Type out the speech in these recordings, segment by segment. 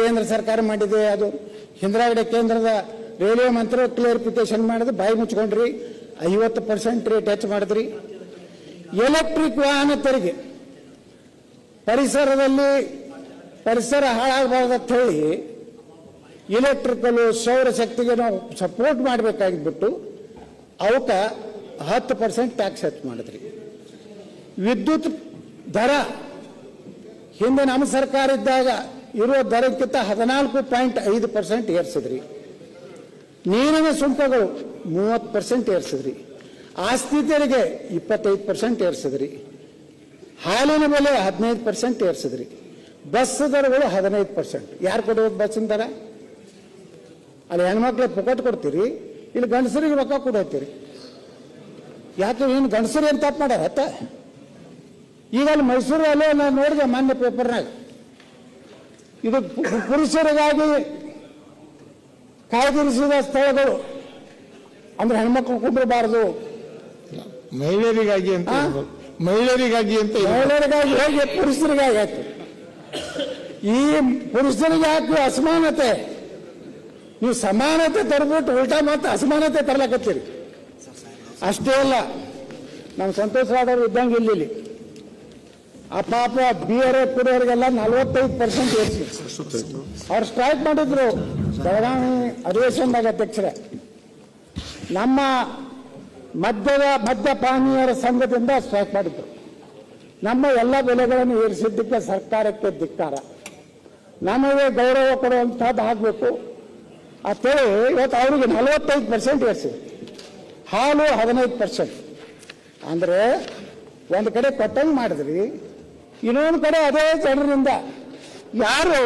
ಕೇಂದ್ರ ಸರ್ಕಾರ ಮಾಡಿದೆ, ಅದು ಹಿಂದ್ರಾಗಡೆ ಕೇಂದ್ರದ ರೈಲ್ವೆ ಮಂತ್ರಿ ಕ್ಲಿಯರಿಫಿಕೇಶನ್ ಮಾಡಿದ್ರೆ ಬಾಯಿ ಮುಚ್ಕೊಂಡ್ರಿ, ಐವತ್ತು ಪರ್ಸೆಂಟ್ ರೇಟ್ ಹೆಚ್ಚು ಮಾಡಿದ್ರಿ. ಎಲೆಕ್ಟ್ರಿಕ್ ವಾಹನ ತೆರಿಗೆ, ಪರಿಸರದಲ್ಲಿ ಪರಿಸರ ಹಾಳಾಗಬಾರ್ದು ಅಂತ ಹೇಳಿ ಸೌರ ಸೌರಶಕ್ತಿಗೆ ನಾವು ಸಪೋರ್ಟ್ ಮಾಡಬೇಕಾಗಿಬಿಟ್ಟು ಅವಕ್ಕೆ ಹತ್ತು ಪರ್ಸೆಂಟ್ ಟ್ಯಾಕ್ಸ್ ಹೆಚ್ಚು ಮಾಡಿದ್ರಿ. ವಿದ್ಯುತ್ ದರ, ಹಿಂದೆ ನಮ್ಮ ಸರ್ಕಾರ ಇದ್ದಾಗ ಇರುವ ದರಕ್ಕಿಂತ ಹದಿನಾಲ್ಕು ಪಾಯಿಂಟ್ ಐದು ಪರ್ಸೆಂಟ್ ಏರ್ಸಿದ್ರಿ. ನೀರಿನ ಸುಂಕಗಳು ಮೂವತ್ತು ಪರ್ಸೆಂಟ್ ಏರ್ಸಿದ್ರಿ. ಆಸ್ತಿ ತೆರಿಗೆ ಇಪ್ಪತ್ತೈದು ಪರ್ಸೆಂಟ್ ಏರ್ಸಿದ್ರಿ. ಹಾಲಿನ ಬೆಲೆ ಹದಿನೈದು ಪರ್ಸೆಂಟ್ ಏರ್ಸಿದ್ರಿ. ಬಸ್ ದರಗಳು ಹದಿನೈದು ಪರ್ಸೆಂಟ್. ಯಾರು ಕೊಡೋದು ಬಸ್ಸಿನ ದರ? ಅಲ್ಲಿ ಹೆಣ್ಮಕ್ಳಿಗೆ ಪೊಕಟ್ ಕೊಡ್ತೀರಿ, ಇಲ್ಲಿ ಗಂಡಸರಿಗೆ ರೊಕ್ಕ ಕೊಡತ್ತೀರಿ ಯಾಕೆ ಏನು ಗಂಡಸರು ಏನು ತಪ್ಪು ಮಾಡ್ಯಾರ ಈಗ ಅಲ್ಲಿ ಮೈಸೂರಲ್ಲಿ ನಾನು ನೋಡಿದೆ ಮಾನ್ಯ ಪೇಪರ್ನಾಗ. ಇದು ಪುರುಷರಿಗಾಗಿ ಕಾಯ್ದಿರಿಸಿದ ಸ್ಥಳಗಳು ಅಂದ್ರೆ ಹೆಣ್ಮಕ್ಳು ಕುಂದಿರಬಾರದು ಮಹಿಳೆಯರಿಗಾಗಿ ಅಂತ? ಮಹಿಳೆಯರಿಗಾಗಿ ಅಂತ. ಮಹಿಳೆಯರಿಗಾಗಿ ಹೇಗೆ ಪುರುಷರಿಗಾಗಿ ಆಯ್ತು ಈ ಪುರುಷರಿಗೆ ಹಾಕಿ ಅಸಮಾನತೆ ನೀವು ಸಮಾನತೆ ತರಬಿಟ್ಟು ಉಲ್ಟಾ ಮತ್ತೆ ಅಸಮಾನತೆ ತರ್ಲಕತ್ತೀರಿ ಅಷ್ಟೇ ಅಲ್ಲ ನಾವು ಸಂತೋಷವಾದವರು ಇದ್ದಂಗೆ ಇಲ್ಲಿ. ಆ ಪಾಪ ಬಿಯರ್ ಕುಡಿಯೋರಿಗೆಲ್ಲ ನಲವತ್ತೈದು ಪರ್ಸೆಂಟ್ ಏರಿಸಿ. ಅವ್ರು ಸ್ಟ್ರೈಕ್ ಮಾಡಿದ್ರು. ಬೆಳಗಾವಿ ಅಧಿವೇಶನದಾಗ ಅಧ್ಯಕ್ಷರೇ. ನಮ್ಮ ಮದ್ಯದ ಮದ್ಯಪಾನೀಯರ ಸಂಘದಿಂದ ಸ್ಟ್ರೈಕ್ ಮಾಡಿದ್ರು. ನಮ್ಮ ಎಲ್ಲ ಬೆಲೆಗಳನ್ನು ಏರಿಸಿದ್ದಕ್ಕೆ ಸರ್ಕಾರಕ್ಕೆ ಧಿಕ್ಕಾರ. ನಮಗೆ ಗೌರವ ಕೊಡುವಂಥದ್ದು ಆಗಬೇಕು. ಅಂತೇಳಿ ಇವತ್ತು ಅವರಿಗೆ ನಲವತ್ತೈದು ಪರ್ಸೆಂಟ್ ಏರಿಸಿದೆ ಹಾಲು ಹದಿನೈದು ಪರ್ಸೆಂಟ್ ಅಂದರೆ ಒಂದು ಕಡೆ ಕೊಟ್ಟಂಗ್ ಮಾಡಿದ್ರಿ. ಇನ್ನೊಂದು ಕಡೆ ಅದೇ ಜನರಿಂದ. ಯಾರು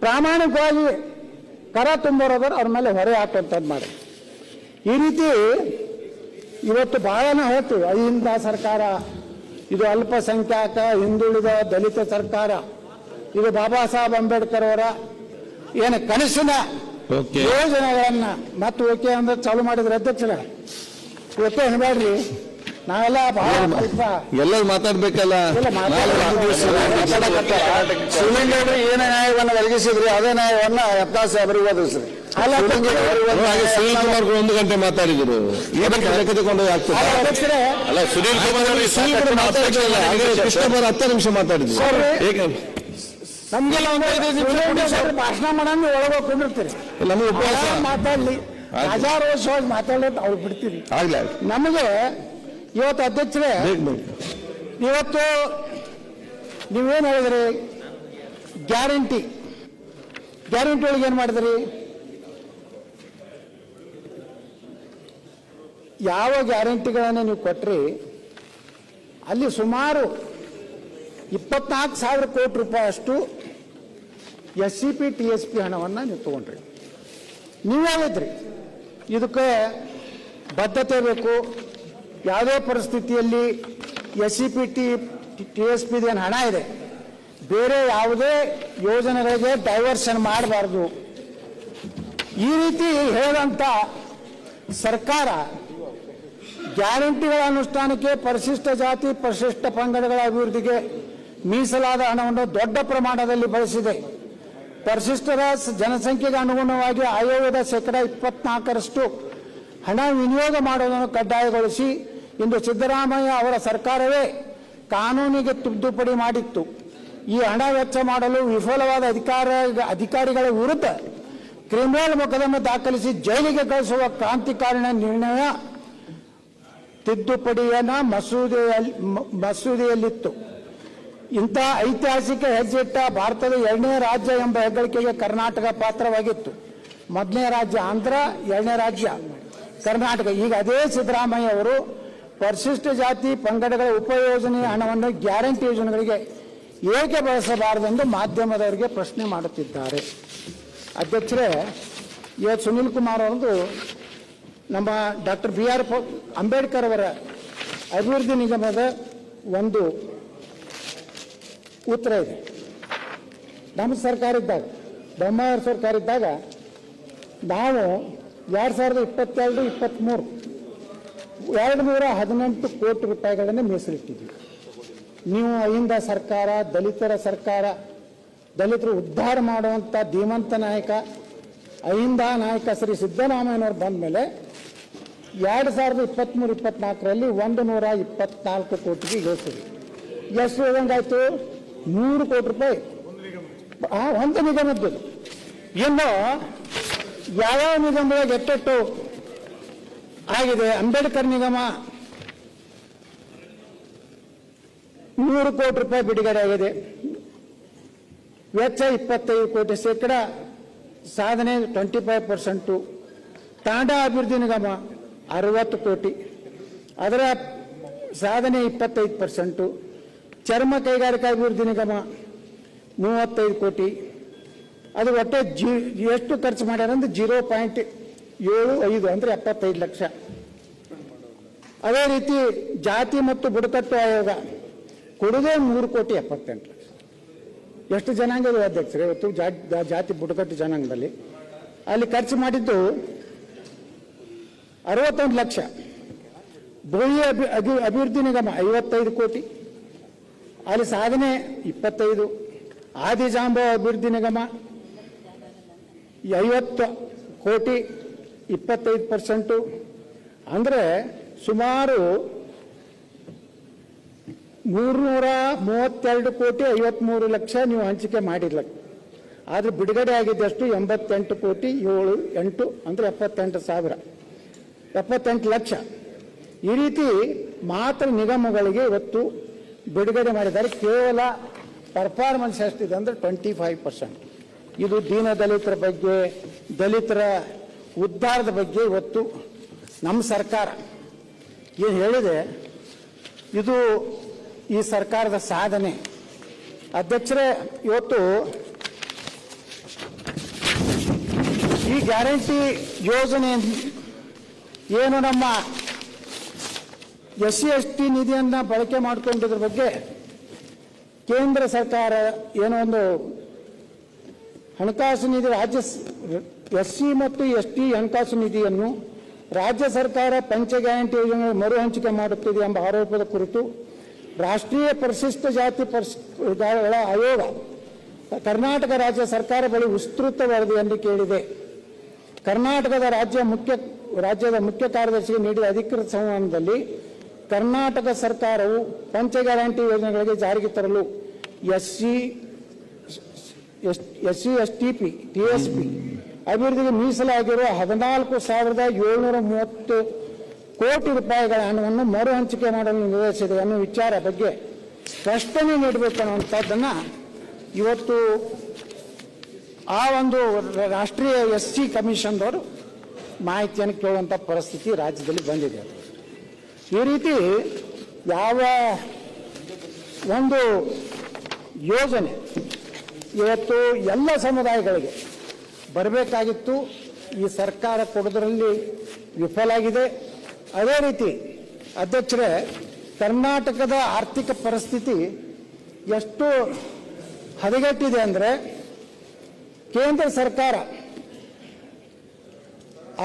ಪ್ರಾಮಾಣಿಕವಾಗಿ ಕರ ತುಂಬೋರೋದ್ರ ಅವ್ರ ಮೇಲೆ ಹೊರೆ ಹಾಕುವಂಥದ್ದು ಮಾಡಿ ಈ ರೀತಿ ಇವತ್ತು ಬಹಳನ ಹೇಳ್ತೀವಿ ಅಹಿಂದ ಸರ್ಕಾರ ಇದು ಅಲ್ಪಸಂಖ್ಯಾತ ಹಿಂದುಳಿದ ದಲಿತ ಸರ್ಕಾರ ಇದು ಬಾಬಾ ಸಾಹೇಬ್ ಅಂಬೇಡ್ಕರ್ ಅವರ ಏನು ಕನಸಿನ ಯೋಜನೆಗಳನ್ನು ಯೋಜನೆಗಳನ್ನ ಮತ್ತೆ ಓಕೆ ಅಂದ್ರೆ ಚಾಲು ಮಾಡಿದ್ರೆ ಅಧ್ಯಕ್ಷರ. ಓಕೆ ಅನ್ಬೇಡ್ರಿ ನಾವೆಲ್ಲ ಎಲ್ಲರೂ ಮಾತಾಡ್ಬೇಕಲ್ಲ. ಶಿವಲಿಂಗೇಗೌಡರು ಏನೇ ನ್ಯಾಯವನ್ನು ಒದಗಿಸಿದ್ರಿ ಅದೇ ನ್ಯಾಯವನ್ನ ಯತ್ನಾಳ್ ಸಾಹೇಬರಿಗೆ ಒದಗಿಸ್ರಿ ಸುನೀಲ್ ಕುಮಾರ್ ಒಂದು ಗಂಟೆ ಮಾತಾಡಿದ್ರು. ಆಗ್ತದೆ ಅಲ್ಲ ಸುನೀಲ್ ಕುಮಾರ್. ಹಾಗೆ ಹತ್ತು ನಿಮಿಷ ಮಾತಾಡಿದ್ರು. ನಮ್ಗೆಲ್ಲ ಭಾಷಣ ಮಾಡಂಗ ಒಳಗೋಗಿ ಕುಂದಿರ್ತೀರಿ. ನಮಗೆ ಮಾತಾಡ್ಲಿ. ರಾಜಾರೋಷವಾಗಿ ಮಾತಾಡೋದು ಅವ್ರು ಬಿಡ್ತೀರಿ. ಆಗ್ಲಿ. ನಮಗೆ ಇವತ್ತು ಅಧ್ಯಕ್ಷರೇ ಇವತ್ತು ನೀವೇನು ಹೇಳಿದ್ರಿ? ಗ್ಯಾರಂಟಿ. ಗ್ಯಾರಂಟಿ ಒಳಗೆ ಏನು ಮಾಡಿದ್ರಿ? ಯಾವ ಗ್ಯಾರಂಟಿಗಳನ್ನು ನೀವು ಕೊಟ್ರಿ ಅಲ್ಲಿ ಸುಮಾರು ಇಪ್ಪತ್ನಾಲ್ಕು ಸಾವಿರ ಕೋಟಿ ರೂಪಾಯಿ ಅಷ್ಟು S C P T S P ಹಣವನ್ನು ನೀವು ತಗೊಂಡ್ರಿ. ನೀವು ಹೇಳಿದ್ರಿ ಇದಕ್ಕೆ ಬದ್ಧತೆ ಬೇಕು ಯಾವುದೇ ಪರಿಸ್ಥಿತಿಯಲ್ಲಿ S C P T T S ಹಣ ಇದೆ, ಬೇರೆ ಯಾವುದೇ ಯೋಜನೆಗಳಿಗೆ ಡೈವರ್ಷನ್ ಮಾಡಬಾರ್ದು. ಈ ರೀತಿ ಹೇಳಿದಂಥ ಸರ್ಕಾರ ಗ್ಯಾರಂಟಿಗಳ ಅನುಷ್ಠಾನಕ್ಕೆ ಪರಿಶಿಷ್ಟ ಜಾತಿ, ಪರಿಶಿಷ್ಟ ಪಂಗಡಗಳ ಅಭಿವೃದ್ಧಿಗೆ ಮೀಸಲಾದ ಹಣವನ್ನು ದೊಡ್ಡ ಪ್ರಮಾಣದಲ್ಲಿ ಬಳಸಿದೆ. ಪರಿಶಿಷ್ಟರ ಜನಸಂಖ್ಯೆಗೆ ಅನುಗುಣವಾಗಿ ಆಯೋಗದ ಶೇಕಡಾ ಇಪ್ಪತ್ನಾಲ್ಕರಷ್ಟು ಹಣ ವಿನಿಯೋಗ ಮಾಡುವುದನ್ನು ಕಡ್ಡಾಯಗೊಳಿಸಿ ಇಂದು ಸಿದ್ದರಾಮಯ್ಯ ಅವರ ಸರ್ಕಾರವೇ ಕಾನೂನಿಗೆ ತಿದ್ದುಪಡಿ ಮಾಡಿತ್ತು. ಈ ಹಣ ವೆಚ್ಚ ಮಾಡಲು ವಿಫಲವಾದ ಅಧಿಕಾರ, ಅಧಿಕಾರಿಗಳ ವಿರುದ್ಧ ಕ್ರಿಮಿನಲ್ ಮೊಕದ್ದಮೆ ದಾಖಲಿಸಿ ಜೈಲಿಗೆ ಕಳಿಸುವ ಕ್ರಾಂತಿಕಾರಿಣ ನಿರ್ಣಯ ತಿದ್ದುಪಡಿಯನ್ನ ಮಸೂದೆಯಲ್ಲಿ ಮಸೂದೆಯಲ್ಲಿತ್ತು. ಇಂಥ ಐತಿಹಾಸಿಕ ಹೆಜ್ಜೆಟ್ಟ ಭಾರತದ ಎರಡನೇ ರಾಜ್ಯ ಎಂಬ ಹೆಗ್ಗಳಿಕೆಗೆ ಕರ್ನಾಟಕ ಪಾತ್ರವಾಗಿತ್ತು. ಮೊದಲನೇ ರಾಜ್ಯ ಆಂಧ್ರ, ಎರಡನೇ ರಾಜ್ಯ ಕರ್ನಾಟಕ. ಈಗ ಅದೇ ಸಿದ್ದರಾಮಯ್ಯ ಅವರು ಪರಿಶಿಷ್ಟ ಜಾತಿ ಪಂಗಡಗಳ ಉಪಯೋಜನೆಯ ಹಣವನ್ನು ಗ್ಯಾರಂಟಿ ಯೋಜನೆಗಳಿಗೆ ಏಕೆ ಬಳಸಬಾರದೆಂದು ಮಾಧ್ಯಮದವರಿಗೆ ಪ್ರಶ್ನೆ ಮಾಡುತ್ತಿದ್ದಾರೆ. ಅಧ್ಯಕ್ಷರೇ ಇವತ್ತು ಸುನೀಲ್ ಕುಮಾರ್ ಅವರದು ನಮ್ಮ ಡಾಕ್ಟರ್ ಬಿ ಆರ್ ಅಂಬೇಡ್ಕರ್ ಅವರ ಅಭಿವೃದ್ಧಿ ನಿಗಮದ ಒಂದು ಉತ್ತರ ಇದೆ. ನಮ್ಮ ಸರ್ಕಾರ ಇದ್ದಾಗ, ಬ್ರಹ್ಮಾವರ ಸರ್ಕಾರ ಇದ್ದಾಗ ನಾವು ಎರಡು ಸಾವಿರದ ಇಪ್ಪತ್ತೆರಡು ಇಪ್ಪತ್ತ್ಮೂರು ಎರಡು ನೂರ ಹದಿನೆಂಟು ಕೋಟಿ ರೂಪಾಯಿಗಳನ್ನು ಮೀಸಲಿಟ್ಟಿದ್ವಿ ನೀವು ಅಹಿಂದ ಸರ್ಕಾರ, ದಲಿತರ ಸರ್ಕಾರ, ದಲಿತರು ಉದ್ಧಾರ ಮಾಡುವಂಥ ಧೀಮಂತ ನಾಯಕ, ಅಹಿಂದ ನಾಯಕ ಶ್ರೀ ಸಿದ್ದರಾಮಯ್ಯನವ್ರು ಬಂದ ಮೇಲೆ ಎರಡು ಸಾವಿರದ ಇಪ್ಪತ್ತ್ಮೂರು ಇಪ್ಪತ್ನಾಲ್ಕರಲ್ಲಿ ಒಂದು ನೂರ ಇಪ್ಪತ್ನಾಲ್ಕು ಕೋಟಿಗೆ ಇಳಿಸಿದ್ವಿ ಎಷ್ಟು ಇಳಿದಂಗಾಯ್ತು ನೂರು ಕೋಟಿ ರೂಪಾಯಿ. ಒಂದು ನಿಗಮದ್ದು. ಇನ್ನು ಯಾವ್ಯಾವ ನಿಗಮದಾಗ ಎಟ್ಟೆಟ್ಟು ಆಗಿದೆ. ಅಂಬೇಡ್ಕರ್ ನಿಗಮ ನೂರು ಕೋಟಿ ರೂಪಾಯಿ ಬಿಡುಗಡೆ ಆಗಿದೆ. ವೆಚ್ಚ ಇಪ್ಪತ್ತೈದು ಕೋಟಿ ಶೇಕಡ, ಸಾಧನೆ ಟ್ವೆಂಟಿ ಫೈವ್ ಪರ್ಸೆಂಟು ತಾಂಡಾ ಅಭಿವೃದ್ಧಿ ನಿಗಮ ಅರವತ್ತು ಕೋಟಿ. ಅದರ ಸಾಧನೆ ಇಪ್ಪತ್ತೈದು ಪರ್ಸೆಂಟು ಚರ್ಮ ಕೈಗಾರಿಕಾ ಅಭಿವೃದ್ಧಿ ನಿಗಮ ಮೂವತ್ತೈದು ಕೋಟಿ. ಅದು ಒಟ್ಟೆ ಜಿ, ಎಷ್ಟು ಖರ್ಚು ಮಾಡ್ಯಾರಂದ್ರೆ ಜೀರೋ ಪಾಯಿಂಟ್ ಏಳು, ಐದು, ಅಂದರೆ ಎಪ್ಪತ್ತೈದು ಲಕ್ಷ. ಅದೇ ರೀತಿ ಜಾತಿ ಮತ್ತು ಬುಡಕಟ್ಟು ಆಯೋಗ ಕೊಡುಗೆ ಮೂರು ಕೋಟಿ ಎಪ್ಪತ್ತೆಂಟು ಲಕ್ಷ. ಎಷ್ಟು ಜನಾಂಗ ಅಧ್ಯಕ್ಷರು? ಇವತ್ತು ಜಾತಿ ಬುಡಕಟ್ಟು ಜನಾಂಗದಲ್ಲಿ. ಅಲ್ಲಿ ಖರ್ಚು ಮಾಡಿದ್ದು ಅರವತ್ತೊಂದು ಲಕ್ಷ. ಭೂಮಿ ಅಭಿ, ಅಭಿ- ಅಭಿವೃದ್ಧಿ ನಿಗಮ ಐವತ್ತೈದು ಕೋಟಿ. ಅಲ್ಲಿ ಸಾಧನೆ ಇಪ್ಪತ್ತೈದು. ಆದಿಜಾಂಬ ಅಭಿವೃದ್ಧಿ ನಿಗಮ ಐವತ್ತು ಕೋಟಿ. ಇಪ್ಪತ್ತೈದು ಪರ್ಸೆಂಟು. ಅಂದರೆ ಸುಮಾರು ಮೂರ್ನೂರ ಮೂವತ್ತೆರಡು ಕೋಟಿ ಐವತ್ಮೂರು ಲಕ್ಷ ನೀವು ಹಂಚಿಕೆ ಮಾಡಿಲ್ಲ ಆದರೆ ಬಿಡುಗಡೆ ಆಗಿದ್ದಷ್ಟು ಎಂಬತ್ತೆಂಟು ಕೋಟಿ ಏಳು ಎಂಟು ಅಂದರೆ ಎಪ್ಪತ್ತೆಂಟು ಸಾವಿರ. ಎಪ್ಪತ್ತೆಂಟು ಲಕ್ಷ. ಈ ರೀತಿ ಮಾತ್ರ ನಿಗಮಗಳಿಗೆ ಇವತ್ತು ಬಿಡುಗಡೆ ಮಾಡಿದ್ದಾರೆ. ಕೇವಲ ಪರ್ಫಾರ್ಮೆನ್ಸ್ ಎಷ್ಟಿದೆ ಅಂದರೆ ಟ್ವೆಂಟಿ ಫೈವ್ ಪರ್ಸೆಂಟ್ ಇದು ದೀನ ದಲಿತರ ಬಗ್ಗೆ, ದಲಿತರ ಉದ್ಧಾರದ ಬಗ್ಗೆ ಇವತ್ತು ನಮ್ಮ ಸರ್ಕಾರ ಏನು ಹೇಳಿದೆ? ಇದು ಈ ಸರ್ಕಾರದ ಸಾಧನೆ. ಅಧ್ಯಕ್ಷರೇ, ಇವತ್ತು ಈ ಗ್ಯಾರಂಟಿ ಯೋಜನೆ ಏನು ನಮ್ಮ ಎಸ್ ಸಿ ಎಸ್ ಟಿ ನಿಧಿಯನ್ನು ಬಳಕೆ ಮಾಡಿಕೊಂಡಿದ್ರ ಬಗ್ಗೆ ಕೇಂದ್ರ ಸರ್ಕಾರ ಏನೋ ಒಂದು ಹಣಕಾಸು ನಿಧಿ ರಾಜ್ಯ ಎಸ್ ಸಿ ಮತ್ತು ಎಸ್ ಟಿ ಹಣಕಾಸು ನಿಧಿಯನ್ನು ರಾಜ್ಯ ಸರ್ಕಾರ ಪಂಚ ಗ್ಯಾರಂಟಿ ಯೋಜನೆ ಮರು ಹಂಚಿಕೆ ಮಾಡುತ್ತಿದೆ ಎಂಬ ಆರೋಪದ ಕುರಿತು ರಾಷ್ಟ್ರೀಯ ಪರಿಶಿಷ್ಟ ಜಾತಿ ಪರಿಶಿಷ್ಟಗಳ ಆಯೋಗ, ಕರ್ನಾಟಕ ರಾಜ್ಯ ಸರ್ಕಾರ ಬಳಿ ವಿಸ್ತೃತ ವರದಿಯನ್ನು ಕೇಳಿದೆ. ಕರ್ನಾಟಕದ ರಾಜ್ಯ ಮುಖ್ಯ, ರಾಜ್ಯದ ಮುಖ್ಯ ಕಾರ್ಯದರ್ಶಿಗೆ ನೀಡಿದ ಅಧಿಕೃತ ಸಂವಹನದಲ್ಲಿ ಕರ್ನಾಟಕ ಸರ್ಕಾರವು ಪಂಚ ಗ್ಯಾರಂಟಿ ಯೋಜನೆಗಳಿಗೆ ಜಾರಿಗೆ ತರಲು S C S C, S T P, T S P. ಅಭಿವೃದ್ಧಿಗೆ ಮೀಸಲಾಗಿರುವ ಹದಿನಾಲ್ಕು ಸಾವಿರದ ಏಳ್ನೂರ ಮೂವತ್ತು ಕೋಟಿ ರೂಪಾಯಿಗಳ ಹಣವನ್ನು ಮರು ಹಂಚಿಕೆ ಮಾಡಲು ನಿರ್ಧರಿಸಿದೆ ಅನ್ನೋ ವಿಚಾರ ಬಗ್ಗೆ ಸ್ಪಷ್ಟನೆ ನೀಡಬೇಕು ಅನ್ನುವಂಥದ್ದನ್ನು ಇವತ್ತು ಆ ಒಂದು ರಾಷ್ಟ್ರೀಯ ಎಸ್ ಸಿ ಕಮಿಷನ್ದವರು ಮಾಹಿತಿಯನ್ನು ಕೇಳುವಂಥ ಪರಿಸ್ಥಿತಿ ರಾಜ್ಯದಲ್ಲಿ ಬಂದಿದೆ. ಈ ರೀತಿ ಯಾವ ಒಂದು ಯೋಜನೆ ಇವತ್ತು ಎಲ್ಲ ಸಮುದಾಯಗಳಿಗೆ ಬರಬೇಕಾಗಿತ್ತು. ಈ ಸರ್ಕಾರ ಕೊಡೋದ್ರಲ್ಲಿ ವಿಫಲಾಗಿದೆ ಅದೇ ರೀತಿ ಅಧ್ಯಕ್ಷರೇ, ಕರ್ನಾಟಕದ ಆರ್ಥಿಕ ಪರಿಸ್ಥಿತಿ ಎಷ್ಟು ಹದಗೆಟ್ಟಿದೆ ಅಂದರೆ ಕೇಂದ್ರ ಸರ್ಕಾರ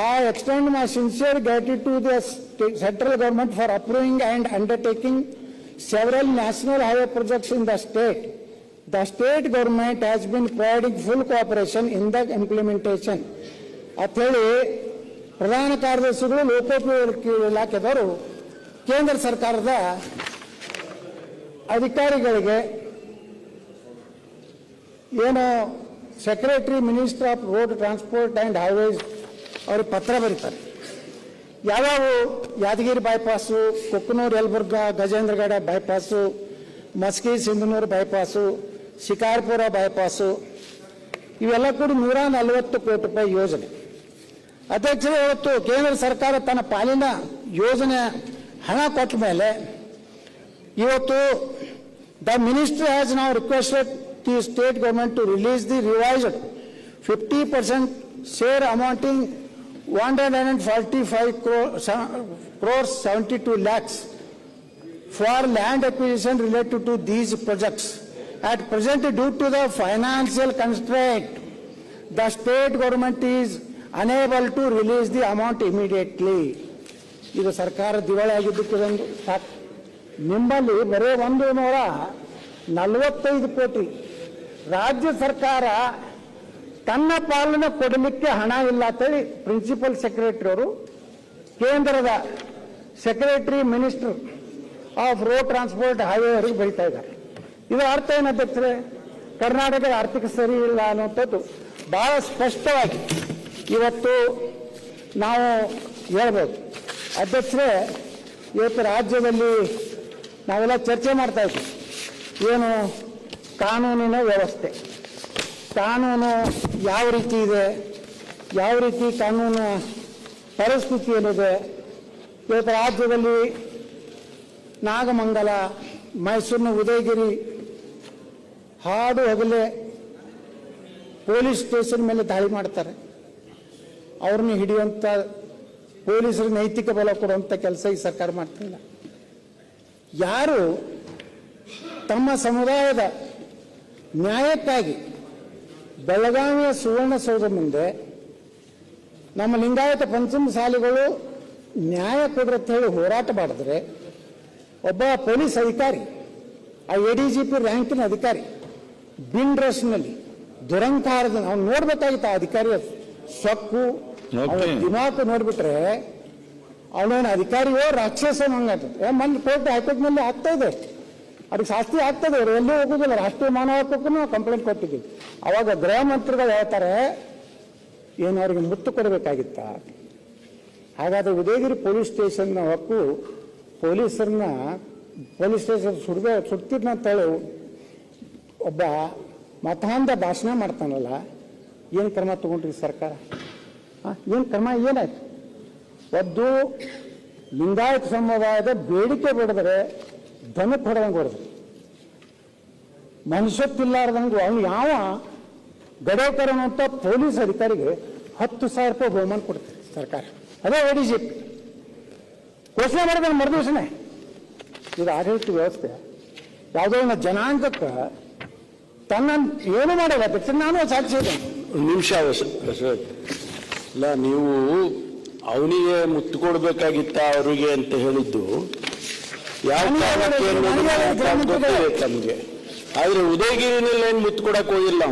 ಆ extend my sincere gratitude to the central government for approving and undertaking several national highway projects in the state The state government has been providing full cooperation in the implementation. ಅಂತ ಹೇಳಿ ಪ್ರಧಾನ ಕಾರ್ಯದರ್ಶಿಗಳು ಲೋಕೋಪಯೋಗಿ ಇಲಾಖೆದವರು ಕೇಂದ್ರ ಸರ್ಕಾರದ ಅಧಿಕಾರಿಗಳಿಗೆ ಏನು secretary minister of road transport and highways ಅವ್ರಿಗೆ ಪತ್ರ ಬರೀತಾರೆ ಯಾವ್ಯಾವ Yadgiri bypass Kokkanur Yelburga Gajendragad bypass Maski Sindhanur bypass Shikarpur bypass ಇವೆಲ್ಲ ಕೂಡ ನೂರ ನಲವತ್ತು ಕೋಟಿ ರೂಪಾಯಿ ಯೋಜನೆ ಅಧ್ಯಕ್ಷರೇ, ಇವತ್ತು ಕೇಂದ್ರ ಸರ್ಕಾರ ತನ್ನ ಪಾಲಿನ ಯೋಜನೆ ಹಣ ಕೊಟ್ಟ ಮೇಲೆ ಇವತ್ತು ದ ಮಿನಿಸ್ಟರ್ ಹ್ಯಾಸ್ ನಾವು requested the state government to release the revised fifty percent share amounting one hundred and forty five crores seventy two lakhs for land acquisition related to these projects. At present, due to the financial constraint, the state government is unable to release the amount immediately. ಇದು ಸರ್ಕಾರ ದಿವಾಳಿ ಆಗಿದ್ದಕ್ಕೆ ಒಂದು ನಿಮ್ಮಲ್ಲಿ ಬರೀ ಒಂದು ನೂರ ನಲವತ್ತೈದು ಕೋಟಿ. ರಾಜ್ಯ ಸರ್ಕಾರ ತನ್ನ ಪಾಲನೆ ಕೊಡಲಿಕ್ಕೆ ಹಣ ಇಲ್ಲ ಅಂತೇಳಿ ಪ್ರಿನ್ಸಿಪಲ್ ಸೆಕ್ರೆಟರಿ ಅವರು ಕೇಂದ್ರದ secretary minister of road transport highway ಅವರಿಗೆ ಬರೀತಾ ಇದ್ದಾರೆ. ಇದರ ಅರ್ಥ ಏನು ಕರ್ನಾಟಕದ ಆರ್ಥಿಕ ಸರಿ ಇಲ್ಲ ಅನ್ನುವಂಥದ್ದು ಬಹಳ ಸ್ಪಷ್ಟವಾಗಿ ಇವತ್ತು ನಾವು ಹೇಳ್ಬೋದು. ಅಧ್ಯಕ್ಷರೆ, ಇವತ್ತು ರಾಜ್ಯದಲ್ಲಿ ನಾವೆಲ್ಲ ಚರ್ಚೆ ಮಾಡ್ತಾ ಇದ್ವಿ. ಏನು? ಕಾನೂನಿನ ವ್ಯವಸ್ಥೆ. ಕಾನೂನು ಯಾವ ರೀತಿ ಇದೆ? ಯಾವ ರೀತಿ ಕಾನೂನು ಪರಿಸ್ಥಿತಿ ಏನಿದೆ? ಇವತ್ತು ರಾಜ್ಯದಲ್ಲಿ ನಾಗಮಂಗಲ, ಮೈಸೂರಿನ ಉದಯಗಿರಿ ಹಾಡು ಹಗಲೇ ಪೊಲೀಸ್ ಸ್ಟೇಷನ್ ಮೇಲೆ ದಾಳಿ ಮಾಡ್ತಾರೆ. ಅವ್ರನ್ನ ಹಿಡಿಯುವಂಥ ಪೊಲೀಸರು ನೈತಿಕ ಬಲ ಕೊಡುವಂಥ ಕೆಲಸ ಈ ಸರ್ಕಾರ ಮಾಡ್ತಿಲ್ಲ ಯಾರು ತಮ್ಮ ಸಮುದಾಯದ ನ್ಯಾಯಕ್ಕಾಗಿ ಬೆಳಗಾವಿಯ ಸುವರ್ಣಸೌಧ ಮುಂದೆ ನಮ್ಮ ಲಿಂಗಾಯತ ಪಂಚಮಸಾಲಿಗಳು ನ್ಯಾಯ ಕೊಡ್ರಿ ಅಂತ ಹೇಳಿ ಹೋರಾಟ ಮಾಡಿದ್ರೆ ಒಬ್ಬ ಪೊಲೀಸ್ ಅಧಿಕಾರಿ, ಆ ಎ ಡಿ ಜಿ ಪಿ ರ್ಯಾಂಕಿನ ಅಧಿಕಾರಿ ಬಿನ್ನಲ್ಲಿ ದುರಂಕಾರದ ಅವ್ನು ನೋಡ್ಬೇಕಾಗಿತ್ತು ಆ ಅಧಿಕಾರಿಯ ಸೊಕ್ಕು. ದಿಮಾಕು ನೋಡ್ಬಿಟ್ರೆ ಅವನೇನು ಅಧಿಕಾರಿಯೋ ರಾಕ್ಷಸನ ಹಂಗಾಗ್ತದೆ ಮೊನ್ನೆ ಕೋರ್ಟ್ ಹೈಕೋರ್ಟ್ನಲ್ಲಿ ಆಗ್ತಾ ಇದೆ. ಅದಕ್ಕೆ ಶಾಸ್ತಿ ಆಗ್ತದೆ ಅವ್ರು ಎಲ್ಲೂ ಹೋಗುದಿಲ್ಲ. ರಾಷ್ಟ್ರೀಯ ಮಾನವ ಹಕ್ಕು ನಾವು ಕಂಪ್ಲೇಂಟ್ ಕೊಟ್ಟಿದ್ದೀವಿ. ಅವಾಗ ಗೃಹ ಮಂತ್ರಿಗಳು ಹೇಳ್ತಾರೆ ಏನು ಅವರಿಗೆ ಮುತ್ತು ಕೊಡಬೇಕಾಗಿತ್ತ? ಹಾಗಾದ್ರೆ ಉದಯಗಿರಿ ಪೊಲೀಸ್ ಸ್ಟೇಷನ್ನ ಹಕ್ಕು ಪೊಲೀಸರನ್ನ ಪೊಲೀಸ್ ಸ್ಟೇಷನ್ ಸುಡ್ದೆ ಸುಡ್ತಿದ್ನ ಅಂತೇಳಿ ಒಬ್ಬ ಮತಾಂಧ ಭಾಷಣ ಮಾಡ್ತಾನಲ್ಲ, ಏನು ಕ್ರಮ ತಗೊಂಡ್ರಿ ಸರ್ಕಾರ? ಏನು ಕ್ರಮ, ಏನಾಯ್ತು? ಒದ್ದು ಲಿಂಗಾಯತ ಸಮುದಾಯದ ಬೇಡಿಕೆ ಬಿಡಿದ್ರೆ ದನಕ್ಕೆ ಹೊಡೆದಂಗೆ ಹೊಡೆದ್ರು. ಮನುಷ್ಯತ್ತಿಲ್ಲಾರ್ದಂಗೆ ಅವನು ಯಾವ ಗಡೇಕರನಂತ ಪೊಲೀಸ್ ಅಧಿಕಾರಿಗೆ ಹತ್ತು ಸಾವಿರ ರೂಪಾಯಿ ಬಹುಮಾನ ಕೊಡ್ತಾರೆ ಸರ್ಕಾರ. ಅದೇ ಎ ಡಿ ಜಿ ಪಿ ಘೋಷಣೆ ಮಾಡಿದ್ರೆ ಮರುದಿವಸನೇ. ಇದು ಆಡಳಿತ ವ್ಯವಸ್ಥೆ. ಯಾವುದೋ ಒಂದು ಜನಾಂಗಕ್ಕೆ ತನ್ನ ಏನು ಮಾಡಲ್ಲ ಪ್ರತಿ ನಾನು ಸಾಕ್ಷಿ ನಿಮಿಷ ಇಲ್ಲ ನೀವು ಅವನಿಗೆ ಮುತ್ತು ಕೊಡ್ಬೇಕಾಗಿತ್ತ ಅವರಿಗೆ ಅಂತ ಹೇಳಿದ್ದು ಯಾವ ನಮ್ಗೆ. ಆದ್ರೆ ಉದಯಗಿರಿನಲ್ಲಿ ಏನು ಮುತ್ತು ಕೊಡಕ್ ಹೋಗಿಲ್ಲ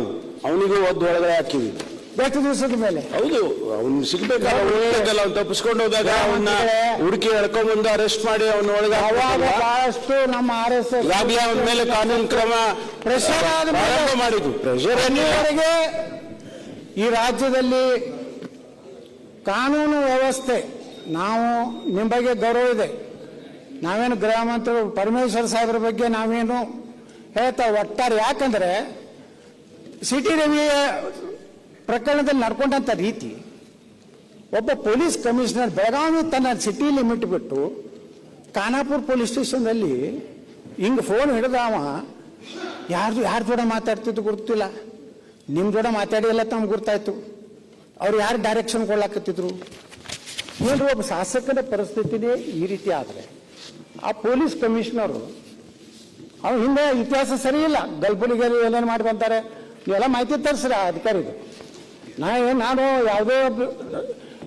ಅವನಿಗೂ ಒದ್ದು ಒಳಗಡೆ ಹಾಕಿವಿ ಎಷ್ಟು ದಿವಸದ ಮೇಲೆ ಹೌದು ಅವ್ನು ಸಿಗ್ಬೇಕಲ್ಲ ಅವ್ನು ತಪ್ಪಿಸ್ಕೊಂಡು ಹೋದಾಗ ಅವನ್ನ ಹುಡುಕಿ ಎಳ್ಕೊಂಡ್ ಬಂದು ಅರೆಸ್ಟ್ ಮಾಡಿ ಅವನ ಒಳಗೆ ಅವಾಗ? ಬಹಳಷ್ಟು ನಮ್ಮ ಆರ್ ಎಸ್ ಎಸ್ ಈಗಾಗ್ಲೇ ಅವನ ಮೇಲೆ ಕಾನೂನು ಕ್ರಮ ಪ್ರೆಷರ್ ಆದ ಪ್ರಾರಂಭ ಪ್ರೆಷರ್ ಈ ರಾಜ್ಯದಲ್ಲಿ ಕಾನೂನು ವ್ಯವಸ್ಥೆ ನಾವು ನಿಮ್ಮ ಬಗ್ಗೆ ಗೌರವ ಇದೆ. ನಾವೇನು ಗೃಹ ಮಂತ್ರಿ ಪರಮೇಶ್ವರ್ ಸಾಹೇಬ್ರ ಬಗ್ಗೆ ನಾವೇನು ಹೇಳ್ತಾ ಒಟ್ಟಾರೆ ಯಾಕಂದ್ರೆ ಸಿಟಿ ರವಿಯ ಪ್ರಕರಣದಲ್ಲಿ ನಡ್ಕೊಂಡಂಥ ರೀತಿ ಒಬ್ಬ ಪೊಲೀಸ್ ಕಮಿಷನರ್ ಬೆಳಗಾವಿ ತನ್ನ ಸಿಟಿ ಲಿಮಿಟ್ ಬಿಟ್ಟು ಖಾನಾಪುರ ಪೊಲೀಸ್ ಸ್ಟೇಷನ್ನಲ್ಲಿ ಹಿಂಗೆ ಫೋನ್ ಹಿಡಿದವ ಯಾರ್ದು ಯಾರ ಜೋಡ ಮಾತಾಡ್ತಿದ್ದು ಗೊತ್ತಿಲ್ಲ ನಿಮ್ಮ ಜೋಡ ಮಾತಾಡಿ ಎಲ್ಲ ತಮ್ಗೆ ಗೊತ್ತಾಯ್ತು ಅವ್ರು ಯಾರು ಡೈರೆಕ್ಷನ್ ಕೊಡ್ಲಾಕತ್ತಿದ್ರು? ನೋಡ್ರಿ ಒಬ್ಬ ಶಾಸಕನ ಪರಿಸ್ಥಿತಿನೇ ಈ ರೀತಿ ಆದರೆ. ಆ ಪೊಲೀಸ್ ಕಮಿಷನರು ಅವ್ರ ಹಿಂದೆ ಇತಿಹಾಸ ಸರಿ ಇಲ್ಲ. ಗಲ್ಬುಲಿಗೆ ಏನೇನು ಮಾಡಿ ಬಂತಾರೆ ನೀವೆಲ್ಲ ಮಾಹಿತಿ ತರಿಸ್ರಿ ಆ ಅಧಿಕಾರಿದು ನಾ ಏನು ನಾನು ಯಾವುದೇ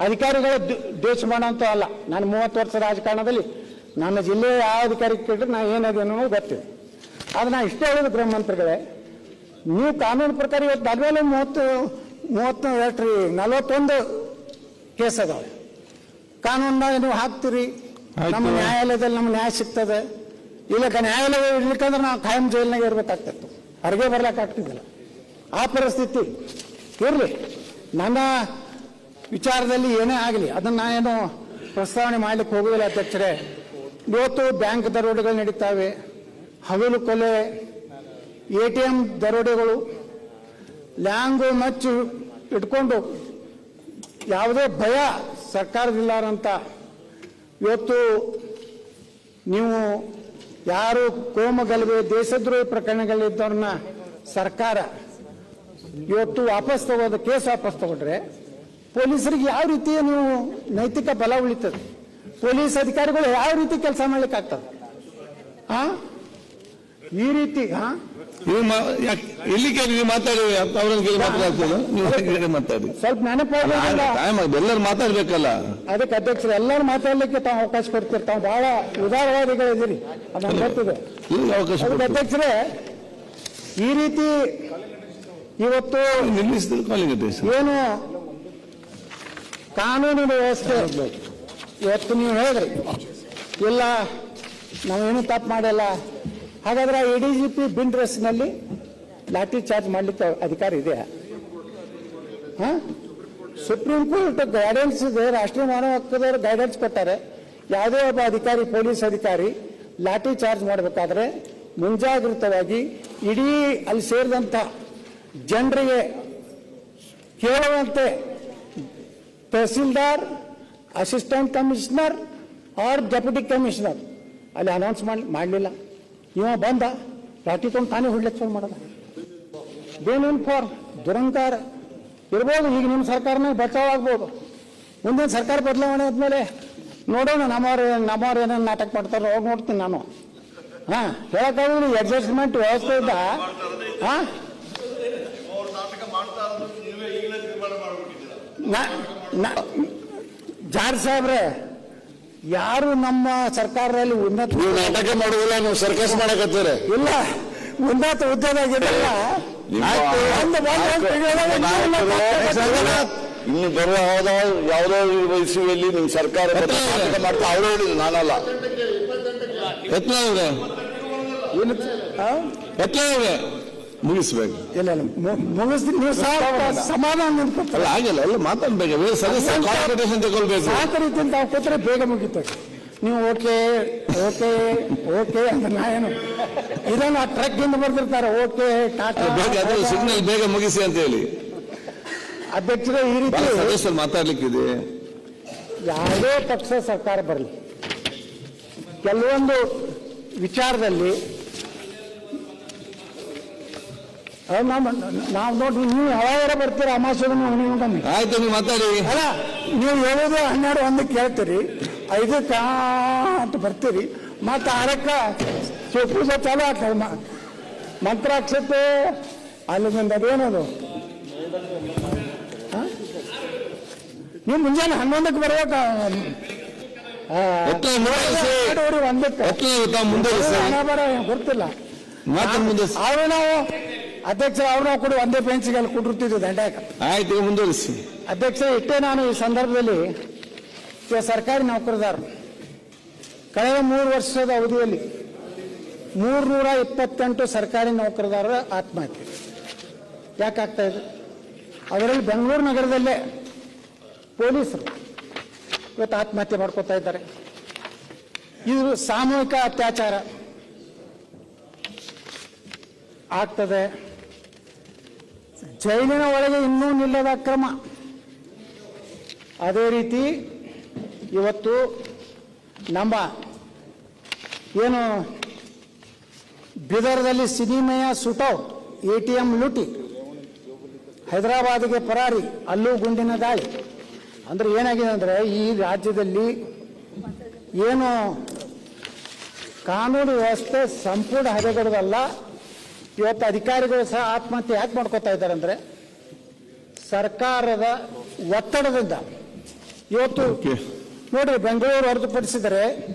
ಅಧಿಕಾರಿಗಳ ದ್ವೇಷ ಮಾಡೋಂಥ ಮಾಡೋಂತ ಅಲ್ಲ. ನಾನು ಮೂವತ್ತು ವರ್ಷ ರಾಜಕಾರಣದಲ್ಲಿ ನನ್ನ ಜಿಲ್ಲೆ ಯಾವ ಅಧಿಕಾರಿ ಕೇಳಿದ್ರೆ ನಾ ಏನಾದೇನೋ ಅನ್ನೋದು ಗೊತ್ತಿದೆ. ಆದ್ರೆ ನಾ ಇಷ್ಟೇ ಹೇಳೋದು ಗೃಹ ಮಂತ್ರಿಗಳೇ ನೀವು ಕಾನೂನು ಪ್ರಕಾರ ಇವತ್ತು ಮೇಲೆ ಮೂವತ್ತು ಮೂವತ್ತು ಎಷ್ಟು ರೀ ನಲವತ್ತೊಂದು ಕೇಸ್ ಅದಾವೆ. ಕಾನೂನಾಗ ನೀವು ಹಾಕ್ತೀರಿ ನಮ್ಮ ನ್ಯಾಯಾಲಯದಲ್ಲಿ ನಮ್ಮ ನ್ಯಾಯ ಸಿಗ್ತದೆ. ಇಲ್ಲ ನ್ಯಾಯಾಲಯ ಇರ್ಲಿಕ್ಕಂದ್ರೆ ನಾವು ಖಾಯಂ ಜೈಲ್ನಾಗ ಇರ್ಬೇಕಾಗ್ತಿತ್ತು. ಹೊರಗೆ ಬರ್ಲಿಕ್ಕೆ ಆಗ್ತಿದ್ದಿಲ್ಲ. ಆ ಪರಿಸ್ಥಿತಿ ಇರಲಿ. ನನ್ನ ವಿಚಾರದಲ್ಲಿ ಏನೇ ಆಗಲಿ, ಅದನ್ನು ನಾನೇನು ಪ್ರಸ್ತಾವನೆ ಮಾಡಲಿಕ್ಕೆ ಹೋಗುವುದಿಲ್ಲ ಅಧ್ಯಕ್ಷರೇ. ಇವತ್ತು ಬ್ಯಾಂಕ್ ದರೋಡೆಗಳು ನಡೀತಾವೆ. ಹಗಲು ಕೊಲೆ, ಎ ಟಿ ಎಂ ದರೋಡೆಗಳು, ಲ್ಯಾಂಗು ಮಚ್ಚು ಇಟ್ಕೊಂಡು ಯಾವುದೇ ಭಯ ಸರ್ಕಾರದಿಲ್ಲಾರಂತ ಇವತ್ತು ನೀವು ಯಾರು ಕೋಮಗಲಭೆ ದೇಶದ್ರೋಹಿ ಪ್ರಕರಣಗಳಿದ್ದವ್ರನ್ನ ಸರ್ಕಾರ ಇವತ್ತು ವಾಪಸ್ ತಗೋದು ಕೇಸ್ ವಾಪಸ್ ತಗೊಂಡ್ರೆ ಪೊಲೀಸರಿಗೆ ಯಾವ ರೀತಿ ನೀವು ನೈತಿಕ ಬಲ ಉಳಿತದೆ? ಪೊಲೀಸ್ ಅಧಿಕಾರಿಗಳು ಯಾವ ರೀತಿ ಕೆಲಸ ಮಾಡ್ಲಿಕ್ಕೆ ಆಗ್ತದೆ ಆ? ಈ ರೀತಿ ಹಾ ಯಾಕ್- ಕೇಳಿ ನೀವು ಮಾತಾಡಿ ಕೇಳಿ ಮಾತಾಡ್ತೀರ ನೀವು ಮಾತಾಡಿ? ಸ್ವಲ್ಪ ನೆನಪಾಗಲ್ಲ ಟೈಮ್ ಎಲ್ಲರೂ ಮಾತಾಡ್ಬೇಕಲ್ಲ. ಅದಕ್ಕೆ ಅಧ್ಯಕ್ಷರು ಎಲ್ಲರೂ ಮಾತಾಡ್ಲಿಕ್ಕೆ ತಾವು ಅವಕಾಶ ಕೊಡ್ತೀರಿ. ತಾವು ಬಹಳ ಉದಾರವಾದಿಗಳಿದ್ದೀರಿ ಅದು ಗೊತ್ತಿದೆ. ಅಧ್ಯಕ್ಷರೇ ಈ ರೀತಿ ಇವತ್ತು ಏನು ಕಾನೂನಿನ ವ್ಯವಸ್ಥೆ ಇವತ್ತು ನೀವು ಹೇಳಿದ್ರಿ. ಇಲ್ಲ ನಾವೇನು ತಪ್ಪು ಮಾಡಿಲ್ಲ. ಹಾಗಾದ್ರೆ ಎ ಡಿ ಜಿ ಪಿ ಬಿನ್ ಡ್ರೆಸ್ನಲ್ಲಿ ಲಾಠಿ ಚಾರ್ಜ್ ಮಾಡಲಿಕ್ಕೆ ಅಧಿಕಾರ ಇದೆ ಹಾ? ಸುಪ್ರೀಂ ಕೋರ್ಟ್ ಗೈಡೆನ್ಸ್ ಇದೆ ರಾಷ್ಟ್ರೀಯ ಮಾನವ ಹಕ್ಕದವರು ಗೈಡೆನ್ಸ್ ಕೊಟ್ಟಾರೆ. ಯಾವುದೇ ಒಬ್ಬ ಅಧಿಕಾರಿ ಪೊಲೀಸ್ ಅಧಿಕಾರಿ ಲಾಠಿ ಚಾರ್ಜ್ ಮಾಡಬೇಕಾದ್ರೆ ಮುಂಜಾಗ್ರತವಾಗಿ ಇಡೀ ಅಲ್ಲಿ ಸೇರಿದಂಥ ಜನರಿಗೆ ಕೇಳುವಂತೆ tahsildar, assistant commissioner or deputy commissioner. ಅಲ್ಲಿ ಅನೌನ್ಸ್ ಮಾಡಿ, ಮಾಡಲಿಲ್ಲ. ಇವ ಬಂದ ಲಾಠಿ ತೊಗೊಂಡು ತಾನೇ ಹೊಡ್ಲಿಕ್ಕೆ ಶುರು ಮಾಡೋದ. ಬೇನೇನು ಫಾರ್ ದುರಂಕಾರ. ಇರ್ಬೋದು, ಈಗ ನಿಮ್ಮ ಸರ್ಕಾರನೇ ಬಚಾವ್ ಆಗ್ಬೋದು. ಮುಂದಿನ ಸರ್ಕಾರ ಬದಲಾವಣೆ ಆದಮೇಲೆ ನೋಡೋಣ, ನಮ್ಮವ್ರು ನಮ್ಮವ್ರು ಏನೇನು ನಾಟಕ ಮಾಡ್ತಾರೆ, ಹೋಗಿ ನೋಡ್ತೀನಿ ನಾನು. ಹಾಂ ಹೇಳಕ್ಕಾಗಲ್ಲ ಅಡ್ಜಸ್ಟ್ಮೆಂಟ್ ವ್ಯವಸ್ಥೆ ಇದ್ದ, ಹಾಂ? ಜಾರ್ ಸಾಹೇಬ್ರೆ ಯಾರು ನಮ್ಮ ಸರ್ಕಾರದಲ್ಲಿ ಉನ್ನತ ನೀವು ನಾಟಕ ಮಾಡುವುದಿಲ್ಲ ನೀವು ಸರ್ಕಸ್ ಮಾಡಕತ್ತೀರಿ. ಇಲ್ಲ. ಉನ್ನತ ನಾಯಕರು ಇನ್ನು ಬರುವ ಹೋದ ಯಾವುದೋ ವಯಸ್ಸಿನಲ್ಲಿ ನಿಮ್ ಸರ್ಕಾರ ಮಾಡ್ತಾ ಅವ್ರು ಹೇಳಿದ್ರು ನಾನಲ್ಲ. ಆ? ಯತ್ನಾವ್ರೆ ಮುಗಿಸ್ಬೇಕು. ಇಲ್ಲ ಇಲ್ಲ ಮು- ಮುಗಿಸ್ತೀನಿ. ನೀವು ಸಾಕು ಸಮಾಧಾನ ನಿಂತ್ಕೊತಾರೆ ಅಲ್ಲ ಆಗಿಲ್ಲ ಎಲ್ಲ ಮಾತಾಡ್ಬೇಕು. ಬೇರೆ ಸದಸ್ಯ ಕಾನ್ಫಿಡೇಷನ್ ತಗೊಳ್ಬೇಕು. ಕೂತ್ರೆ ಬೇಗ ಮುಗಿತಾರೆ ನೀವು ಓಕೆ ಓಕೆ ಓಕೆ ಅಂತ ನಾ ಏನು ಇದನ್ನ ಟ್ರಕ್ ಇಂದ ಬರ್ತಿರ್ತಾರೆ ಓಕೆ ಟಾಟಾ ಬೇಗ ಅದು ಸಿಗ್ನಲ್ ಬೇಗ ಮುಗಿಸಿ ಅಂತ ಹೇಳಿ. ಅಧ್ಯಕ್ಷರೇ ಈ ರೀತಿ ಬಹಳ ಸದಸ್ಯರು ಮಾತಾಡ್ಲಿಕ್ಕಿದೆ. ಯಾವುದೇ ಪಕ್ಷ ಸರ್ಕಾರ ಬರಲಿ. ಕೆಲವೊಂದು ವಿಚಾರದಲ್ಲಿ ನಾವು ನೋಡ್ರಿ ನೀವು ಯಾವಾಗ ಬರ್ತೀರ ಬನ್ನಿ. ಆಯ್ತು ನೀವು ಮಾತಾಡಿ. ಅಲ್ಲ ನೀವು ಹೇಳೋದು ಹನ್ನೆರಡು ಒಂದಕ್ಕೆ ಹೇಳ್ತೀರಿ ಐದಕ್ಕೆ ಅಂತ ಬರ್ತೀರಿ ಮತ್ತೆ ಆರಕ್ಕ ಪೂಜ ಚಾಲೂ ಆಗ್ತದೆ. ಮ- ಮಂತ್ರಾಕ್ಷತೆ ಅಲ್ಲಿಂದ ಅದೇನದು? ನೀವು ಮುಂಜಾನೆ ಹನ್ನೊಂದಕ್ಕೆ ಬರ್ಬೇಕ. ಒಂದಕ್ಕೆ. ಗೊತ್ತಿಲ್ಲ. ಅವ್ರು ನಾವು ಅಧ್ಯಕ್ಷರು ಅವ್ರು ಕೂಡ ಒಂದೇ ಬೆಂಚ್ಗೆ ಅಲ್ಲಿ ಕುಡಿರ್ತಿದ್ವಿ ದಂಡ್ಯಾಕ ಆಯ್ತು ಮುಂದುವರಿಸಿ. ಅಧ್ಯಕ್ಷ ಇಷ್ಟೇ ನಾನು ಈ ಸಂದರ್ಭದಲ್ಲಿ ಸರ್ಕಾರಿ ನೌಕರದಾರರು ಕಳೆದ ಮೂರು ವರ್ಷದ ಅವಧಿಯಲ್ಲಿ ಮೂರ್ನೂರ ಇಪ್ಪತ್ತೆಂಟು ಸರ್ಕಾರಿ ನೌಕರದಾರರ ಆತ್ಮಹತ್ಯೆ. ಯಾಕಾಗ್ತಾ ಇದೆ? ಅದರಲ್ಲಿ ಬೆಂಗಳೂರು ನಗರದಲ್ಲೇ ಪೊಲೀಸರು ಇವತ್ತು ಆತ್ಮಹತ್ಯೆ ಮಾಡ್ಕೋತಾ ಇದ್ದಾರೆ. ಇದು ಸಾಮೂಹಿಕ ಅತ್ಯಾಚಾರ ಆಗ್ತದೆ. ಜೈಲಿನ ಒಳಗೆ ಇನ್ನೂ ನಿಲ್ಲದ ಅಕ್ರಮ. ಅದೇ ರೀತಿ ಇವತ್ತು ನಮ್ಮ ಏನು ಬೀದರ್ದಲ್ಲಿ ಸಿನಿಮೆಯ ಸುಟೌಟ್ ಎ ಟಿ ಎಂ ಲೂಟಿ, ಹೈದರಾಬಾದ್ಗೆ ಪರಾರಿ, ಅಲ್ಲೂ ಗುಂಡಿನ ದಾಳಿ. ಅಂದ್ರೆ ಏನಾಗಿದೆ ಅಂದ್ರೆ ಈ ರಾಜ್ಯದಲ್ಲಿ ಏನು ಕಾನೂನು ವ್ಯವಸ್ಥೆ ಸಂಪೂರ್ಣ ಹದಗೆಡೋದಲ್ಲ ಇವತ್ತು ಅಧಿಕಾರಿಗಳು ಸಹ ಆತ್ಮಹತ್ಯೆ ಯಾಕೆ ಮಾಡ್ಕೋತಾ ಇದ್ದಾರೆ ಅಂದ್ರೆ ಸರ್ಕಾರದ ಒತ್ತಡದಿಂದ. ಇವತ್ತು ನೋಡ್ರಿ ಬೆಂಗಳೂರು ಹೊರತುಪಡಿಸಿದರೆ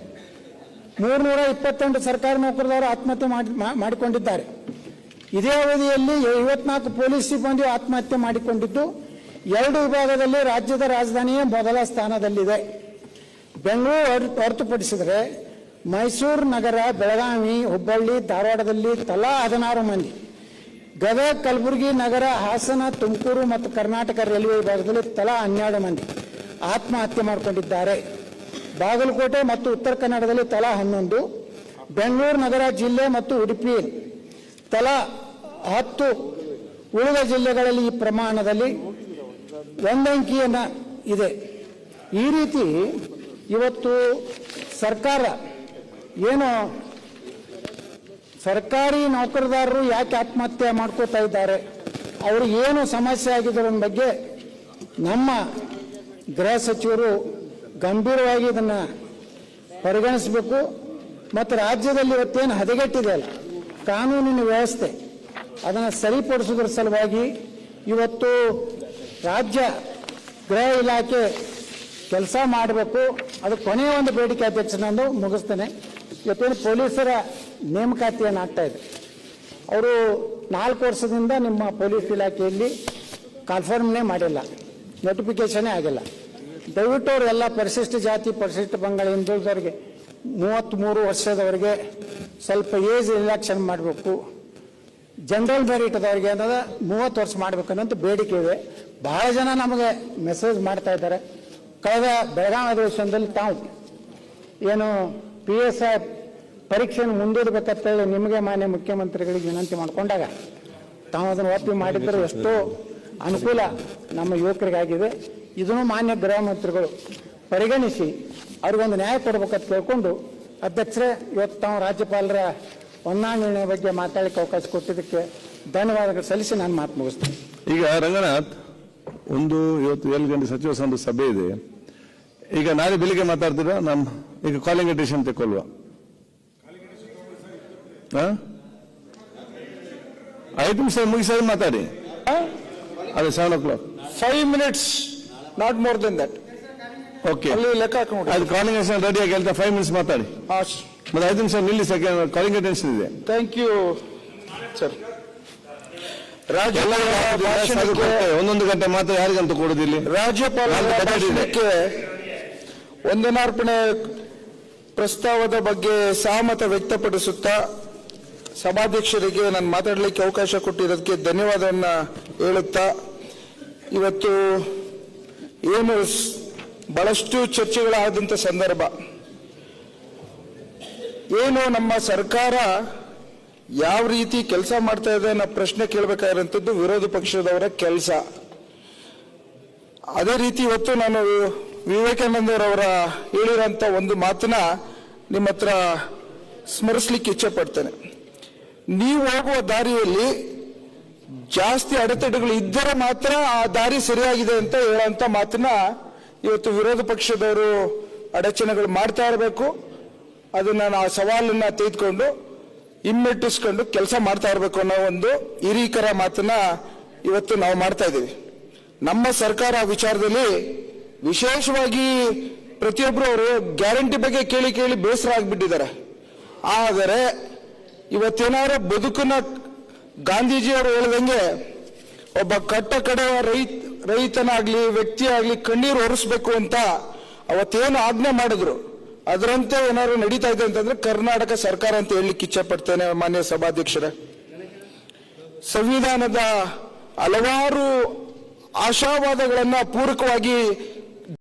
ಮೂರ್ನೂರ ಇಪ್ಪತ್ತೆಂಟು ಸರ್ಕಾರಿ ನೌಕರದವರು ಆತ್ಮಹತ್ಯೆ ಮಾಡಿ ಮಾಡಿಕೊಂಡಿದ್ದಾರೆ. ಇದೇ ಅವಧಿಯಲ್ಲಿ ಐವತ್ನಾಲ್ಕು ಪೊಲೀಸ್ ಸಿಬ್ಬಂದಿ ಆತ್ಮಹತ್ಯೆ ಮಾಡಿಕೊಂಡಿದ್ದು ಎರಡು ವಿಭಾಗದಲ್ಲಿ ರಾಜ್ಯದ ರಾಜಧಾನಿಯೇ ಮೊದಲ ಸ್ಥಾನದಲ್ಲಿದೆ. ಬೆಂಗಳೂರು ಹೊರ- ಹೊರತುಪಡಿಸಿದರೆ ಮೈಸೂರು ನಗರ ಬೆಳಗಾವಿ, ಹುಬ್ಬಳ್ಳಿ, ಧಾರವಾಡದಲ್ಲಿ ತಲಾ ಹದಿನಾರು ಮಂದಿ. ಗದಗ, ಕಲಬುರಗಿ ನಗರ, ಹಾಸನ, ತುಮಕೂರು ಮತ್ತು ಕರ್ನಾಟಕ ರೈಲ್ವೆ ವಿಭಾಗದಲ್ಲಿ ತಲಾ ಹನ್ನೆರಡು ಮಂದಿ ಆತ್ಮಹತ್ಯೆ ಮಾಡಿಕೊಂಡಿದ್ದಾರೆ. ಬಾಗಲಕೋಟೆ ಮತ್ತು ಉತ್ತರ ಕನ್ನಡದಲ್ಲಿ ತಲಾ ಹನ್ನೊಂದು, ಬೆಂಗಳೂರು ನಗರ ಜಿಲ್ಲೆ ಮತ್ತು ಉಡುಪಿ ತಲಾ ಹತ್ತು. ಉಳಿದ ಜಿಲ್ಲೆಗಳಲ್ಲಿ ಈ ಪ್ರಮಾಣದಲ್ಲಿ ಒಂದಂಕಿಯನ್ನು ಇದೆ. ಈ ರೀತಿ ಇವತ್ತು ಸರ್ಕಾರ ಏನು ಸರ್ಕಾರಿ ನೌಕರದಾರರು ಯಾಕೆ ಆತ್ಮಹತ್ಯೆ ಮಾಡ್ಕೋತಾ ಇದ್ದಾರೆ? ಅವ್ರಿಗೆ ಏನು ಸಮಸ್ಯೆ ಆಗಿದ್ರ ಬಗ್ಗೆ ನಮ್ಮ ಗೃಹ ಸಚಿವರು ಗಂಭೀರವಾಗಿ ಇದನ್ನು ಪರಿಗಣಿಸಬೇಕು. ಮತ್ತು ರಾಜ್ಯದಲ್ಲಿ ಇವತ್ತೇನು ಹದಗೆಟ್ಟಿದೆ ಅಲ್ಲ? ಕಾನೂನಿನ ವ್ಯವಸ್ಥೆ ಅದನ್ನು ಸರಿಪಡಿಸೋದ್ರ ಸಲುವಾಗಿ ಇವತ್ತು ರಾಜ್ಯ ಗೃಹ ಇಲಾಖೆ ಕೆಲಸ ಮಾಡಬೇಕು. ಅದು ಕೊನೆಯ ಒಂದು ಬೇಡಿಕೆ ಅಧ್ಯಕ್ಷ ನಾನು ಮುಗಿಸ್ತೇನೆ. ಇವತ್ತೇನು ಪೊಲೀಸರ ನೇಮಕಾತಿಯನ್ನು ಆಗ್ತಾ ಇದೆ. ಅವರು ನಾಲ್ಕು ವರ್ಷದಿಂದ ನಿಮ್ಮ ಪೊಲೀಸ್ ಇಲಾಖೆಯಲ್ಲಿ ಕನ್ಫರ್ಮ್ನೇ ಮಾಡಿಲ್ಲ. ನೋಟಿಫಿಕೇಶನೇ ಆಗಿಲ್ಲ. ದಯವಿಟ್ಟು ಅವರೆಲ್ಲ ಪರಿಶಿಷ್ಟ ಜಾತಿ, ಪರಿಶಿಷ್ಟ ಪಂಗಡ, ಹಿಂದುಳಿದವರಿಗೆ ಮೂವತ್ತ್ಮೂರು ವರ್ಷದವರಿಗೆ ಸ್ವಲ್ಪ ಏಜ್ ರಿಲ್ಯಾಕ್ಷನ್ ಮಾಡಬೇಕು. ಜನರಲ್ ಮೆರಿಟ್ದವ್ರಿಗೆ ಅಂತ ಮೂವತ್ತು ವರ್ಷ ಮಾಡಬೇಕು ಅನ್ನೋದು ಬೇಡಿಕೆ ಇದೆ. ಬಹಳ ಜನ ನಮಗೆ ಮೆಸೇಜ್ ಮಾಡ್ತಾ ಇದ್ದಾರೆ. ಕಳೆದ ಬೆಳಗಾವಿ ಅಧಿವೇಶನದಲ್ಲಿ ತಾವು ಏನು ಪಿ ಎಸ್ ಐ ಪರೀಕ್ಷೆಯನ್ನು ಮುಂದೂಡಬೇಕಂತೇಳಿ ನಿಮಗೆ ಮಾನ್ಯ ಮುಖ್ಯಮಂತ್ರಿಗಳಿಗೆ ವಿನಂತಿ ಮಾಡಿಕೊಂಡಾಗ ತಾವು ಅದನ್ನು ಒಪ್ಪಿ ಮಾಡಿದ್ದರೂ ಎಷ್ಟೋ ಅನುಕೂಲ ನಮ್ಮ ಯುವಕರಿಗಾಗಿದೆ. ಇದನ್ನು ಮಾನ್ಯ ಗೃಹ ಮಂತ್ರಿಗಳು ಪರಿಗಣಿಸಿ ಅವ್ರಿಗೊಂದು ನ್ಯಾಯ ಕೊಡ್ಬೇಕಂತ ಕೇಳಿಕೊಂಡು ಅಧ್ಯಕ್ಷರೇ, ಇವತ್ತು ತಾವು ರಾಜ್ಯಪಾಲರ ಹೊಂದಾಣಿಕೆ ಬಗ್ಗೆ ಮಾತಾಡಲಿಕ್ಕೆ ಅವಕಾಶ ಕೊಟ್ಟಿದ್ದಕ್ಕೆ ಧನ್ಯವಾದಗಳು ಸಲ್ಲಿಸಿ ನಾನು ಮಾತು ಮುಗಿಸ್ತೀನಿ. ಈಗ ರಂಗನಾಥ್, ಒಂದು ಇವತ್ತು ಏಳು ಗಂಟೆ ಸಚಿವ ಸಂಪುಟ ಸಭೆ ಇದೆ. ಈಗ ನಾಳೆ ಬೆಳಿಗ್ಗೆ ಮಾತಾಡ್ತೀರಾ? ನಮ್ಮ ಈಗ ಕಾಲಿಂಗ್ ಅಟೆನ್ಷನ್ ತೆಕ್ಕೊಲ್ವಾ ಹಾ? ಐದು ನಿಮಿಷ ಮುಗಿಸಿ ಮಾತಾಡಿ. ಅದೇ seven o'clock five minutes not more than that okay ಲೆಕ್ಕ ಹಾಕೊಂಡು ಅದು ಕಾಲಿಂಗ್ ಅಟೆನ್ಷನ್ ರೆಡಿ ಆಗಿ ಹೇಳ್ತಾ ಫೈವ್ ಮಿನಿಟ್ಸ್ ಮಾತಾಡಿ. ಮತ್ತೆ ಐದು ನಿಮಿಷ ನಿಲ್ಲಿ ಸೆಕೆಂಡ್ ಕಾಲಿಂಗ್ ಅಟೆನ್ಷನ್ ಇದೆ. ಥ್ಯಾಂಕ್ ಯು ಸರ್ ರಾಜ್ಯಪಾಲ ಒಂದೊಂದು ಗಂಟೆ ಮಾತ್ರ ಯಾರಿಗಂತ ಕೊಡುದಿಲ್ಲ. ರಾಜ್ಯಪಾಲರ ನಾನು ಬಜೆಟ್ ಇದೆ. ಭಾಷಣಕ್ಕೆ ವಂದನಾರ್ಪಣೆ ಪ್ರಸ್ತಾವದ ಬಗ್ಗೆ ಸಹಮತ ವ್ಯಕ್ತಪಡಿಸುತ್ತಾ ಸಭಾಧ್ಯಕ್ಷರಿಗೆ ನಾನು ಮಾತಾಡಲಿಕ್ಕೆ ಅವಕಾಶ ಕೊಟ್ಟಿರೋದಕ್ಕೆ ಧನ್ಯವಾದವನ್ನು ಹೇಳುತ್ತಾ, ಇವತ್ತು ಏನು ಬಹಳಷ್ಟು ಚರ್ಚೆಗಳಾದಂಥ ಸಂದರ್ಭ. ಏನು ನಮ್ಮ ಸರ್ಕಾರ ಯಾವ ರೀತಿ ಕೆಲಸ ಮಾಡ್ತಾ ಇದೆ ಅನ್ನೋ ಪ್ರಶ್ನೆ ಕೇಳಬೇಕಾಗಿರೋಂಥದ್ದು ವಿರೋಧ ಪಕ್ಷದವರ ಕೆಲಸ. ಅದೇ ರೀತಿ ಇವತ್ತು ನಾನು ವಿವೇಕಾನಂದರವರ ಹೇಳಿರೋಂಥ ಒಂದು ಮಾತನ್ನ ನಿಮ್ಮ ಹತ್ರ ಸ್ಮರಿಸ್ಲಿಕ್ಕೆ ಇಚ್ಛೆ ಪಡ್ತೇನೆ. ನೀವು ಹೋಗುವ ದಾರಿಯಲ್ಲಿ ಜಾಸ್ತಿ ಅಡೆತಡೆಗಳು ಇದ್ದರೆ ಮಾತ್ರ ಆ ದಾರಿ ಸರಿಯಾಗಿದೆ ಅಂತ ಹೇಳೋಂಥ ಮಾತನ್ನ ಇವತ್ತು ವಿರೋಧ ಪಕ್ಷದವರು ಅಡಚಣೆಗಳು ಮಾಡ್ತಾ ಇರಬೇಕು. ಅದನ್ನು ಆ ಸವಾಲನ್ನ ತೆಗೆದುಕೊಂಡು ಹಿಮ್ಮೆಟ್ಟಿಸ್ಕೊಂಡು ಕೆಲಸ ಮಾಡ್ತಾ ಇರಬೇಕು ಅನ್ನೋ ಒಂದು ಹಿರೀಕರ ಮಾತನ್ನ ಇವತ್ತು ನಾವು ಮಾಡ್ತಾ ಇದ್ದೀವಿ. ನಮ್ಮ ಸರ್ಕಾರ ವಿಚಾರದಲ್ಲಿ ವಿಶೇಷವಾಗಿ ಪ್ರತಿಯೊಬ್ಬರು ಅವರು ಗ್ಯಾರಂಟಿ ಬಗ್ಗೆ ಕೇಳಿ ಕೇಳಿ ಬೇಸರ ಆಗಿಬಿಟ್ಟಿದ್ದಾರೆ. ಆದರೆ ಇವತ್ತೇನಾದ್ರೂ ಬದುಕನ್ನ ಗಾಂಧೀಜಿಯವರು ಹೇಳಿದಂಗೆ ಒಬ್ಬ ಕಟ್ಟ ಕಡೆ ರೈತ, ರೈತನಾಗ್ಲಿ ವ್ಯಕ್ತಿ ಆಗ್ಲಿ ಕಣ್ಣೀರು ಒರೆಸ್ಬೇಕು ಅಂತ ಅವತ್ತೇನು ಆಜ್ಞೆ ಮಾಡಿದ್ರು. ಅದರಂತೆ ಏನಾದ್ರು ನಡೀತಾ ಇದೆ ಅಂತಂದ್ರೆ ಕರ್ನಾಟಕ ಸರ್ಕಾರ ಅಂತ ಹೇಳಲಿಕ್ಕೆ ಇಚ್ಛೆ ಪಡ್ತೇನೆ ಮಾನ್ಯ ಸಭಾಧ್ಯಕ್ಷರೇ. ಸಂವಿಧಾನದ ಹಲವಾರು ಆಶಾವಾದಗಳನ್ನ ಪೂರಕವಾಗಿ